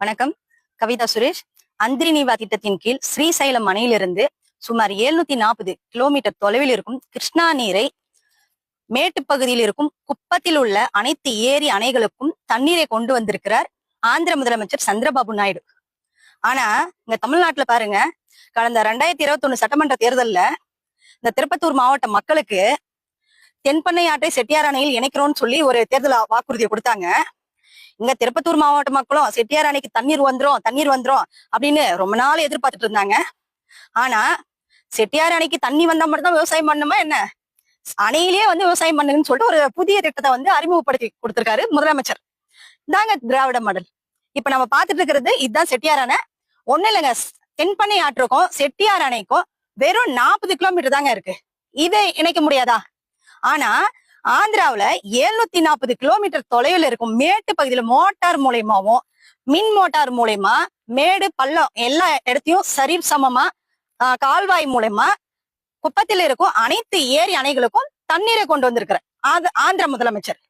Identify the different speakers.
Speaker 1: வணக்கம். கவிதா சுரேஷ். அந்திரினிவா திட்டத்தின் கீழ் ஸ்ரீசைலம் அணையிலிருந்து சுமார் 740 நாற்பது கிலோமீட்டர் தொலைவில் இருக்கும் கிருஷ்ணா நீரை மேட்டுப்பகுதியில் இருக்கும் குப்பத்தில் உள்ள அனைத்து ஏரி அணைகளுக்கும் தண்ணீரை கொண்டு வந்திருக்கிறார் ஆந்திர முதலமைச்சர் சந்திரபாபு நாயுடு. ஆனா இங்க தமிழ்நாட்டுல பாருங்க கடந்த ரெண்டாயிரத்தி இருபத்தி சட்டமன்ற தேர்தல்ல இந்த திருப்பத்தூர் மாவட்ட மக்களுக்கு தென்பண்ணை ஆற்றை செட்டியார் அணையில் இணைக்கிறோம்னு சொல்லி ஒரு தேர்தல் வாக்குறுதியை கொடுத்தாங்க. இங்க திருப்பத்தூர் மாவட்ட மக்களும் செட்டியார் அணைக்கு தண்ணீர் வந்துரும் தண்ணீர் வந்துரும் அப்படின்னு ரொம்ப நாள் எதிர்பார்த்துட்டு இருந்தாங்க. ஆனா செட்டியார் அணைக்கு தண்ணி வந்தா மட்டும் தான் விவசாயம் பண்ணுமா என்ன? அணையிலேயே வந்து விவசாயம் பண்ணுங்கன்னு சொல்லிட்டு ஒரு புதிய திட்டத்தை வந்து அறிமுகப்படுத்தி கொடுத்திருக்காரு முதலமைச்சர். இதாங்க திராவிட மாடல். இப்ப நம்ம பாத்துட்டு இருக்கிறது இதுதான் செட்டியார் அணை. ஒண்ணு இல்லைங்க தென்பண்ணை ஆற்றுக்கும் செட்டியார் அணைக்கும் வெறும் நாற்பது கிலோமீட்டர் தாங்க இருக்கு. இதை இணைக்க முடியாதா? ஆனா ஆந்திராவுல 740 நாற்பது கிலோமீட்டர் தொலைவில் இருக்கும் மேட்டு பகுதியில மோட்டார் மூலியமாவும் மின் மோட்டார் மூலியமா மேடு பள்ளம் எல்லா இடத்தையும் சரி சமமா ஆஹ், கால்வாய் மூலயமா குப்பத்தில் இருக்கும் அனைத்து ஏரி அணைகளுக்கும் தண்ணீரை கொண்டு வந்திருக்கிறார். ஆந்திர முதலமைச்சர்.